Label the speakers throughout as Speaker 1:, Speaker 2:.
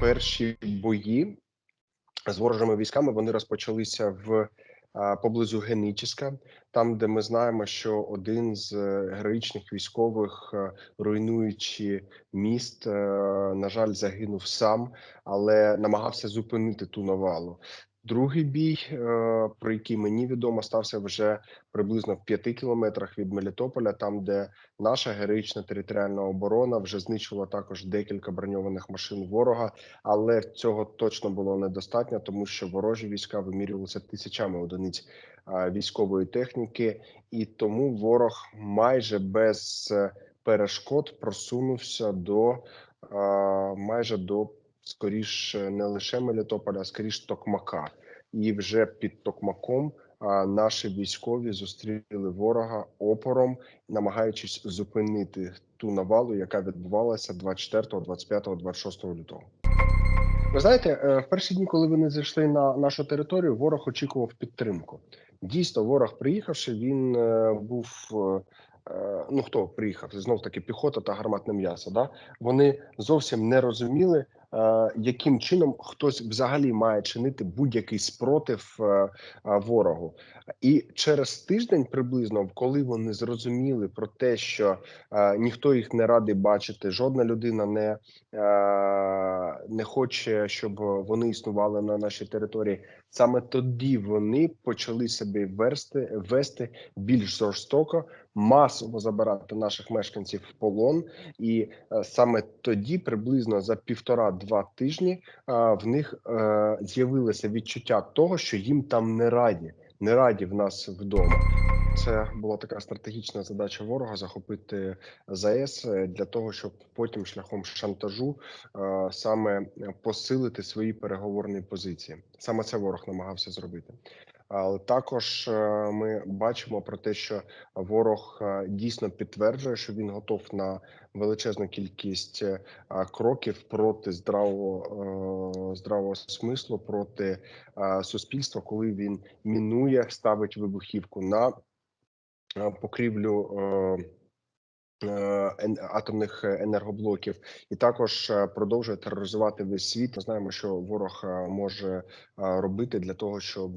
Speaker 1: перші бої з ворожими військами вони розпочалися в поблизу Генічіска, там, де ми знаємо, що один з е, героїчних військових, е, руйнуючи міст, е, на жаль, загинув сам, але намагався зупинити ту навалу. Другий бій, е, про який мені відомо, стався вже приблизно в п'яти кілометрах від Мелітополя, там де наша героїчна територіальна оборона вже знищила також декілька броньованих машин ворога, але цього точно було недостатньо, тому що ворожі війська вимірювалися тисячами одиниць військової техніки, і тому ворог майже без е, перешкод просунувся до майже до скоріш не лише Мелітополя, а скоріш Токмака, і вже під Токмаком. Наші військові зустріли ворога опором, намагаючись зупинити ту навалу, яка відбувалася 24, 25, 26 лютого. Ви знаєте, е, в перші дні, коли вони зайшли на нашу територію, ворог очікував підтримку. Дійсно, ворог приїхавши, він е, був. е, Ну, хто приїхав? Знов таки піхота та гарматне м'ясо. Да? Вони зовсім не розуміли, яким чином хтось взагалі має чинити будь-який спротив ворогу. І через тиждень, приблизно, коли вони зрозуміли про те, що ніхто їх не радий бачити, жодна людина не, не хоче, щоб вони існували на нашій території. Саме тоді вони почали себе вести, вести більш жорстоко, масово забирати наших мешканців в полон, і е, саме тоді, приблизно за півтора-два тижні, е, в них е, з'явилося відчуття того, що їм там не раді, не раді в нас вдома. Це була така стратегічна задача ворога захопити ЗАЕС е, для того, щоб потім шляхом шантажу е, саме посилити свої переговорні позиції. Саме це ворог намагався зробити. Але також е, ми бачимо про те, що ворог е, дійсно підтверджує, що він готов на величезну кількість е, кроків проти здравого здравого смислу, проти суспільства, коли він мінує, ставить вибухівку на покрівлю. Атомних енергоблоків і також продовжує тероризувати весь світ. Ми знаємо, що ворог може робити для того, щоб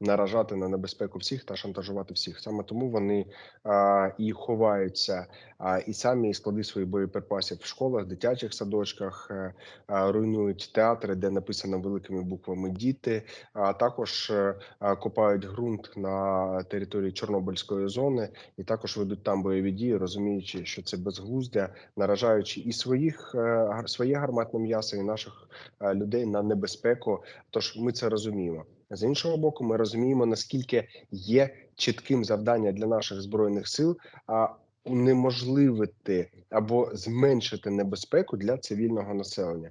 Speaker 1: наражати на небезпеку всіх та шантажувати всіх. Саме тому вони а, і ховаються, а і самі склади свої боєприпасів в школах, дитячих садочках, а, а, руйнують театри, де написано великими буквами діти. А також а, копають ґрунт на території Чорнобильської зони, і також ведуть там бойові дії, розуміючи, що це безглуздя, наражаючи і своїх а, своє гарматне м'ясо, і наших людей на небезпеку. Тож ми це розуміємо. З іншого боку, ми розуміємо, наскільки є чітким завдання для наших збройних сил а унеможливити або зменшити небезпеку для цивільного населення.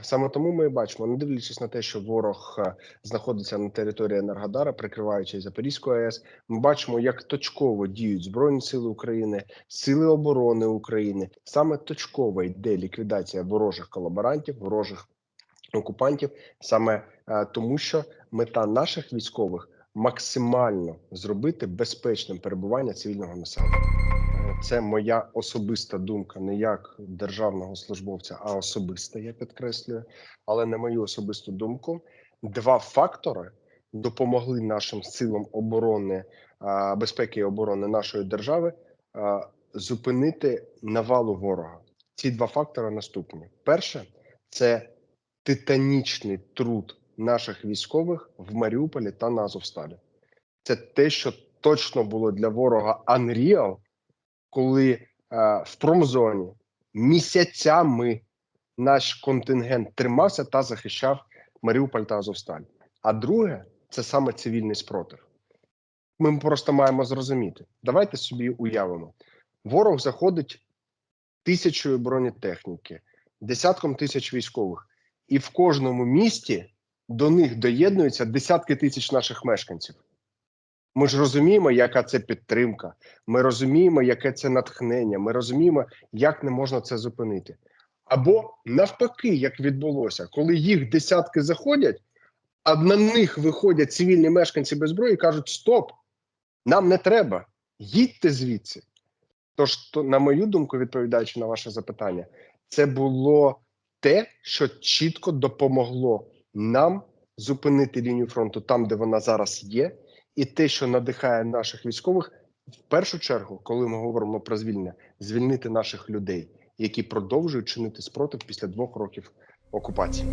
Speaker 1: Саме тому ми бачимо, не дивлячись на те, що ворог знаходиться на території Енергодара, прикриваючи Запорізьку АЕС, ми бачимо, як точково діють збройні сили України, сили оборони України. Саме точково йде ліквідація ворожих колаборантів, ворожих окупантів, саме е, тому, що мета наших військових максимально зробити безпечним перебування цивільного населення. Е, Це моя особиста думка, не як державного службовця, а особиста, я підкреслюю. Але на мою особисту думку, два фактори допомогли нашим силам оборони е, безпеки і оборони нашої держави зупинити навалу ворога. Ці два фактори наступні: перше це титанічний труд наших військових в Маріуполі та на Азовсталі. Це те, що точно було для ворога Unreal, коли е, в промзоні місяцями наш контингент тримався та захищав Маріуполь та Азовсталь. А друге, це саме цивільний спротив. Ми просто маємо зрозуміти. Давайте собі уявимо: ворог заходить тисячою бронетехніки, десятком тисяч військових, і в кожному місті до них доєднуються десятки тисяч наших мешканців. Ми ж розуміємо, яка це підтримка. Ми розуміємо, яке це натхнення. Ми розуміємо, як не можна це зупинити. Або навпаки, як відбулося, коли їх десятки заходять, а на них виходять цивільні мешканці без зброї і кажуть: Стоп, нам не треба, їдьте звідси. Тож, то, на мою думку, відповідаючи на ваше запитання, це було те, що чітко допомогло нам зупинити лінію фронту там, де вона зараз є, і те, що надихає наших військових, в першу чергу, коли ми говоримо про звільнення, звільнити наших людей, які продовжують чинити спротив після двох років окупації.